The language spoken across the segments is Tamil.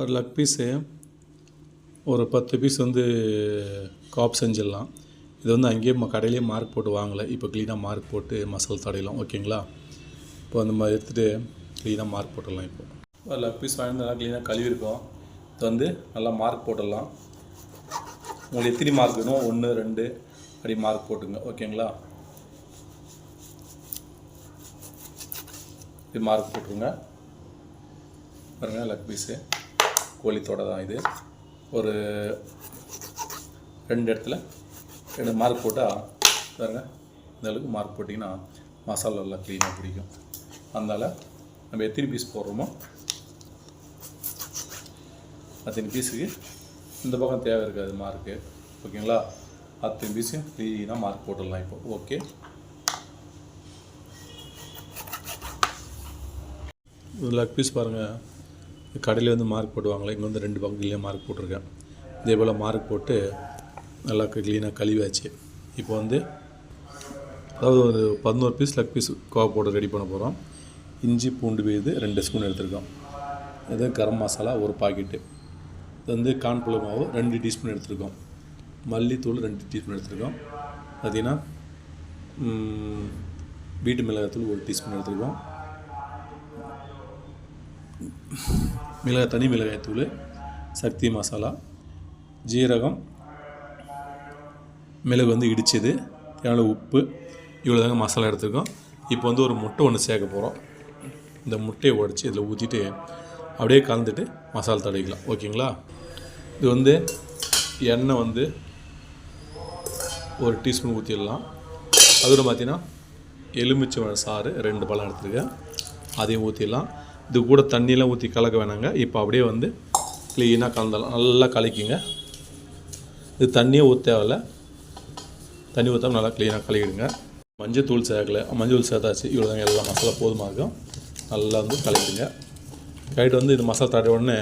ஒரு லக் பீஸு ஒரு பத்து பீஸ் வந்து காப் செஞ்சிடலாம். இது வந்து அங்கேயே கடையிலேயே மார்க் போட்டு வாங்கலை. இப்போ க்ளீனாக மார்க் போட்டு மசாலா தடையலாம் ஓகேங்களா இப்போ அந்த மாதிரி எடுத்துகிட்டு க்ளீனாக மார்க் போட்டுடலாம் இப்போ. ஒரு லக் பீஸ் வாங்கி நல்லா க்ளீனாக கழுவிருக்கோம். இது வந்து நல்லா மார்க் போட்டுடலாம். உங்களுக்கு எத்தனை மார்க் வேணும் ஒன்று ரெண்டு அப்படி மார்க் போட்டுங்க. ஓகேங்களா இப்படி மார்க் போட்டுருங்க. பாருங்கள் லக் பீஸு கோழித்தோட தான் இது. ஒரு ரெண்டு இடத்துல ரெண்டு மார்க் போட்டால் பாருங்க இந்த அளவுக்கு மார்க் போட்டிங்கன்னா மசாலா எல்லாம் க்ளீனாக பிடிக்கும். அதனால் நம்ம எத்தனை பீஸ் போடுறோமோ அத்தனை பீஸுக்கு இந்த பக்கம் தேவை இருக்காது மார்க்கு ஓகேங்களா அத்தனை பீஸையும் க்ளீனாக மார்க் போட்டுடலாம் இப்போ. ஓகே லக் பீஸ் பாருங்கள் கடையில் வந்து மார்க் போடுவாங்களே இங்கே வந்து ரெண்டு பக்கத்துலேயே மார்க் போட்டிருக்கேன். இதே போல் மார்க் போட்டு நல்லா க்ளீனாக கழுவியாச்சு. இப்போ வந்து அதாவது ஒரு பதினோரு பீஸ் லக் பீஸ் கோவா போட்டு ரெடி பண்ண போகிறோம் இஞ்சி பூண்டு வீது ரெண்டு ஸ்பூன் எடுத்திருக்கோம். இது கரம் மசாலா ஒரு பாக்கெட்டு இது வந்து கான்ஃப்ளவர் மாவு ரெண்டு டீஸ்பூன் எடுத்திருக்கோம். மல்லித்தூள் ரெண்டு டீஸ்பூன் எடுத்திருக்கோம். பார்த்தீங்கன்னா வீட்டு மிளகாத்தூள் ஒரு டீஸ்பூன் எடுத்திருக்கோம். மிளகாய் தனி மிளகாய் தூள் சக்தி மசாலா ஜீரகம் மிளகு வந்து இடிச்சது தேவையான உப்பு இவ்வளோ தாங்க மசாலா எடுத்துருக்கோம். இப்போ வந்து ஒரு முட்டை ஒன்று சேர்க்க போகிறோம் இந்த முட்டையை உடச்சி இதில் ஊற்றிட்டு அப்படியே கலந்துட்டு மசாலா தடவிக்கலாம். ஓகேங்களா? இது வந்து எண்ணெய் வந்து ஒரு டீஸ்பூன் ஊற்றிடலாம் அதோட பார்த்தீங்கன்னா எலுமிச்சை சாறு ரெண்டு பழம் எடுத்துருக்கேன். அதையும் ஊற்றிடலாம் இது கூட தண்ணியெலாம் ஊற்றி கலக்க வேணாங்க. இப்போ அப்படியே வந்து க்ளீனாக கலந்துடலாம் நல்லா கலக்கிங்க. இது தண்ணியே ஊற்ற தேவையில்ல. தண்ணி ஊற்றாம நல்லா க்ளீனாக கலக்கிடுங்க. மஞ்சள் தூள் சேர்க்கல. மஞ்சள் தூள் சேர்த்தாச்சு. இவ்வளோ தாங்க எல்லா மசாலா போதுமாக இருக்கும். நல்லா வந்து கலக்கிடுங்க. கலக்கிட்டு வந்து இது மசாலா தடவை உடனே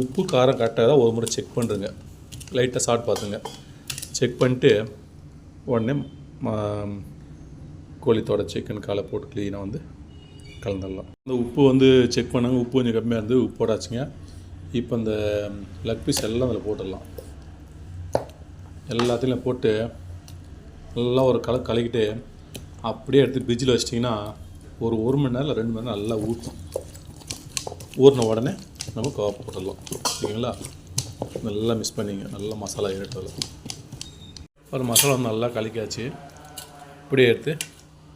உப்பு காரம் கரெக்டாக தான் ஒரு முறை செக் பண்ணுறங்க லைட்டாக சாப்பிட்டு பார்த்துங்க. செக் பண்ணிட்டு உடனே கோழி கோழித்தோட சிக்கன் காலை போட்டு க்ளீனாக வந்து கலந்துடலாம். இந்த உப்பு வந்து செக் பண்ணாங்க. உப்பு கொஞ்சம் கம்மியாக இருந்து உப்பு போட்டாச்சுங்க இப்போ இந்த லெக் பீஸ் எல்லாம் அதில் போட்டுடலாம். எல்லாத்தையும் போட்டு நல்லா ஒரு கல கலக்கிட்டு அப்படியே எடுத்து ஃப்ரிட்ஜில் வச்சிட்டிங்கன்னா ஒரு ஒரு மணி நேரம் ரெண்டு மணி நேரம் நல்லா ஊற்றும். ஊறின உடனே நம்ம கவாப் போட்டுடலாம். சரிங்களா? நல்லா மிஸ் பண்ணிங்க. நல்லா மசாலா ஏறட்டதில். ஒரு மசாலா வந்து நல்லா கலக்காச்சு இப்படியே எடுத்து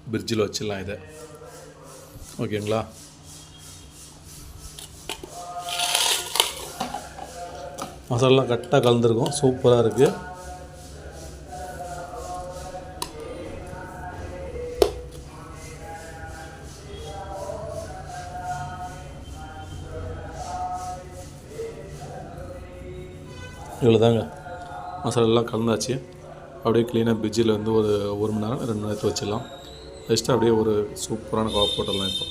ஃப்ரிட்ஜில் வச்சிடலாம் இதை. ஓகேங்களா? மசாலாலாம் கரெக்டாக கலந்துருக்கும். சூப்பராக இருக்குது இவ்வளோ தாங்க மசாலாலாம் கலந்தாச்சு. அப்படியே க்ளீனாக பிரிட்ஜில் வந்து ஒரு ஒரு மணி நேரம் ரெண்டு மணி நேரத்தை வச்சிடலாம். வச்சுட்டு அப்படியே ஒரு சூப்பரான காஃப் போட்டுடலாம் இப்போ.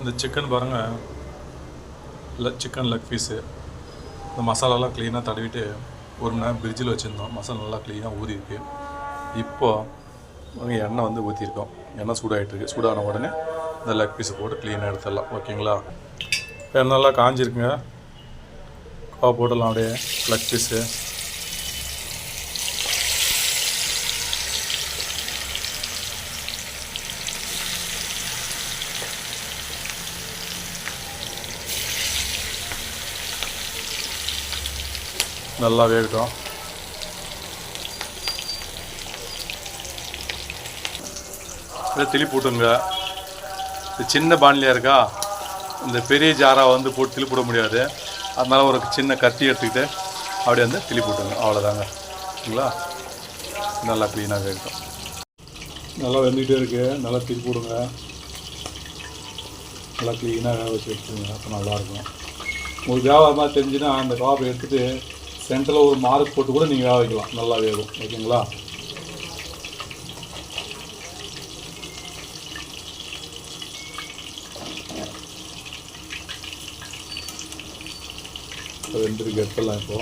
இந்த சிக்கன் பாருங்கள் இல்லை சிக்கன் லெக் பீஸு இந்த மசாலாலாம் க்ளீனாக தடவிட்டு ஒரு மணி நேரம் ஃப்ரிட்ஜில் வச்சுருந்தோம். மசாலா நல்லா க்ளீனாக ஊறியிருக்கு. இப்போது எண்ணெய் வந்து ஊற்றிருக்கோம் எண்ணெய் சூடாகிட்டுருக்கு சூடான உடனே இந்த லக் பீஸை போட்டு க்ளீனாக எடுத்துடலாம். ஓகேங்களா? எண்ணெய் நல்லா காஞ்சிருக்குங்க. கவா போட்டுடலாம் அப்படியே. லெக் பீஸு நல்லா வேகட்டும். இதை திளி போட்டுங்க இது சின்ன பாண்டிலியாக இருக்கா? இந்த பெரிய ஜாராக வந்து போட்டு திளி போட முடியாது. அதனால ஒரு சின்ன கத்தி எடுத்துக்கிட்டு அப்படியே வந்து திளி போட்டுங்க அவ்வளோதாங்க சரிங்களா நல்லா க்ளீனாக இருக்கும் நல்லா வெந்துக்கிட்டே இருக்கு. நல்லா திளி போடுங்க. நல்லா க்ளீனாக வச்சு எடுத்துங்க அப்போ நல்லாயிருக்கும் உங்களுக்கு வியாபாரமாக தெரிஞ்சுன்னா அந்த காப்பை எடுத்துகிட்டு சென்டரில் ஒரு மார்க் போட்டு கூட நீங்கள் வேக வைக்கலாம். நல்லா வேகும் ஓகேங்களா? வெந்திருக்கு எடுத்துடலாம் இப்போ.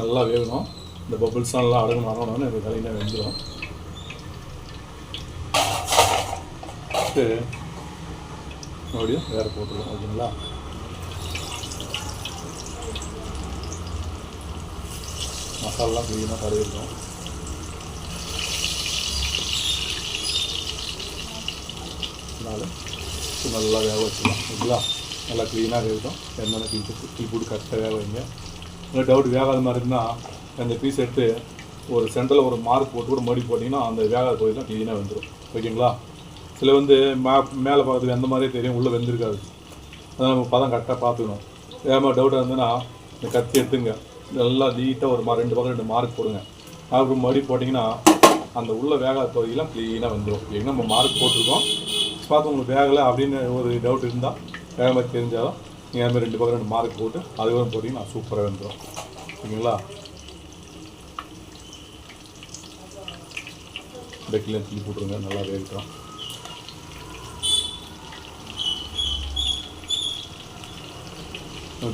நல்லா வேகணும் இந்த பபிள்ஸ்லாம் நல்லா அடகு அடங்கணும்னு எனக்கு கலைஞர் வெந்துடும் சரி மறுபடியும் வேறு போட்டுருவோம் ஓகேங்களா? மசாலாம் க்ளீனாக தடவிருக்கோம் அதனால் நல்லா வேக வச்சுக்கலாம் ஓகேங்களா? நல்லா க்ளீனாக வேகட்டும். எண்ணெய் டீ போட்டு டீ போட்டு கரெக்டாக வேக வைங்க. உங்களுக்கு டவுட் வேகாத மாதிரி இருந்தால் அந்த பீஸ் எடுத்து ஒரு சென்டரில் ஒரு மார்க் போட்டு கூட மறுபடி போட்டிங்கன்னா அந்த வேகாத பகுதியெலாம் க்ளீனாக வந்துடும் ஓகேங்களா? சில வந்து மே மேலே பார்க்கறதுக்கு அந்த மாதிரியே தெரியும் உள்ளே வெந்திருக்காது. அதை நம்ம பதம் கரெக்டாக பார்த்துக்கணும். வேகமாக டவுட்டாக இருந்ததுன்னா இந்த கத்தி எடுத்துங்க. நல்லா நீட்டாக ஒரு மா ரெண்டு பக்கம் ரெண்டு மார்க் போடுங்க. அப்புறம் மறுபடி போட்டிங்கன்னா அந்த உள்ள வேகாத பகுதியெல்லாம் க்ளீனாக வந்துடும் ஓகேங்களா நம்ம மார்க் போட்டிருக்கோம். பார்த்து உங்களுக்கு வேகலை அப்படின்னு ஒரு டவுட் இருந்தால் வேகமாக தெரிஞ்சாலும் நீங்கள் மாதிரி ரெண்டு பக்கம் ரெண்டு மார்க் போட்டு அதுக்கப்புறம் போட்டிங்கன்னா சூப்பராக வந்துடும் ஓகேங்களா? பெக்கில் தூக்கி போட்டுருங்க நல்லா வேகட்டும்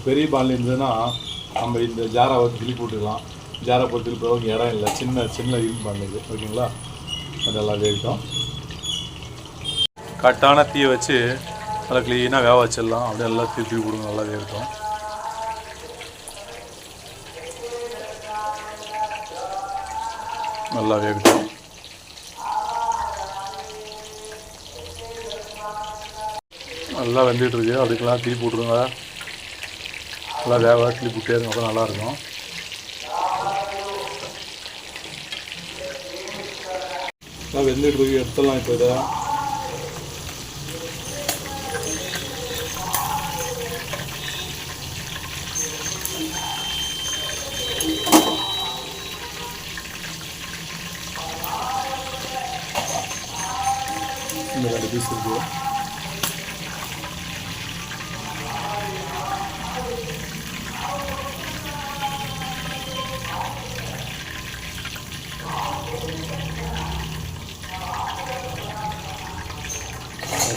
பெரிய பால் இருந்ததுன்னா நம்ம இந்த ஜாரா வந்து திருப்பி போட்டுக்கலாம். ஜாரா போட்டு திருப்பி இடம் இல்லை. சின்ன சின்ன இரும்பு பண்ணுது ஓகேங்களா? நல்லா வேகட்டும் கட்டான தீயை வச்சு நல்லா க்ளீனாக வேக வச்சிடலாம். அப்படியே நல்லா திருப்பி கொடுங்க நல்லா வேகட்டும் நல்லா வேகட்டும் நல்லா வெந்துட்டு இருக்கு அதுக்கெல்லாம் தீ போட்டுருங்க. நல்லா வேக கிளி போட்டே இருங்க. அப்போ நல்லாயிருக்கும். நல்லா வெந்துட்டு இருக்கு எடுத்துடலாம் இப்போ இதை. இந்த ரெண்டு பீஸ் இருக்குது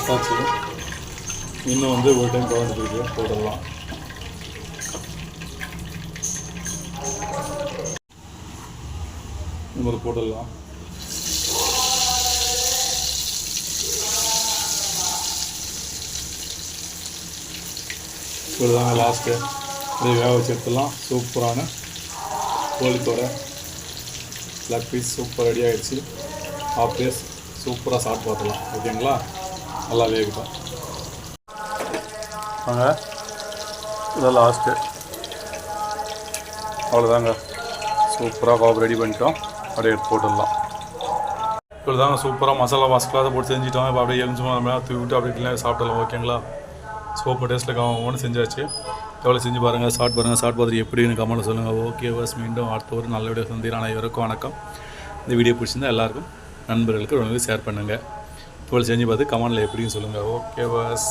எடுத்தாச்சு இன்னும் வந்து ஒரு டைம் கவர்ந்து போடலாம். போட்டுடலாம் போடலாம். மாதிரி போட்டுடலாம் லாஸ்ட்டு இதை வேக வச்சு எடுத்துடலாம். சூப்பரான கோழித்தோட லக் பீஸ் சூப்பர் ரெடி ஆகிடுச்சு ஹாஃப் டேஸ் சூப்பராக சாப்பிட்டு பார்த்துலாம் ஓகேங்களா நல்லா வேகட்டும் வாங்க. இதான் லாஸ்ட்டு அவ்வளோதாங்க சூப்பராக பாப் ரெடி பண்ணிட்டோம். அப்படியே எடுத்து போட்டுடலாம். இப்போ தாங்க சூப்பராக மசாலா மசாலா போட்டு செஞ்சுட்டோம். இப்போ அப்படியே எலுமிச்சு நம்ம தூக்கிட்டு அப்படியே clean சாப்பிடலாம் ஓகேங்களா சோப்பு டேஸ்ட்டில் கவனம் செஞ்சாச்சு. எவ்வளோ செஞ்சு பாருங்கள் சாப்பிட்டு பாருங்கள் ஷார்ட் பார்த்துட்டு எப்படின்னு கமெண்ட் சொல்லுங்கள் ஓகே வாஸ் மீண்டும் அடுத்த ஒரு நல்ல வீடியோ சந்திக்கிறேன். அனைவருக்கும் வணக்கம். இந்த வீடியோ பிடிச்சிருந்தா எல்லாருக்கும் நண்பர்களுக்கு ரொம்ப ஷேர் பண்ணுங்கள் டுவெல் செஞ்சு பார்த்து கமெண்டில் எப்படின்னு சொல்லுங்கள் ஓகே பாஸ்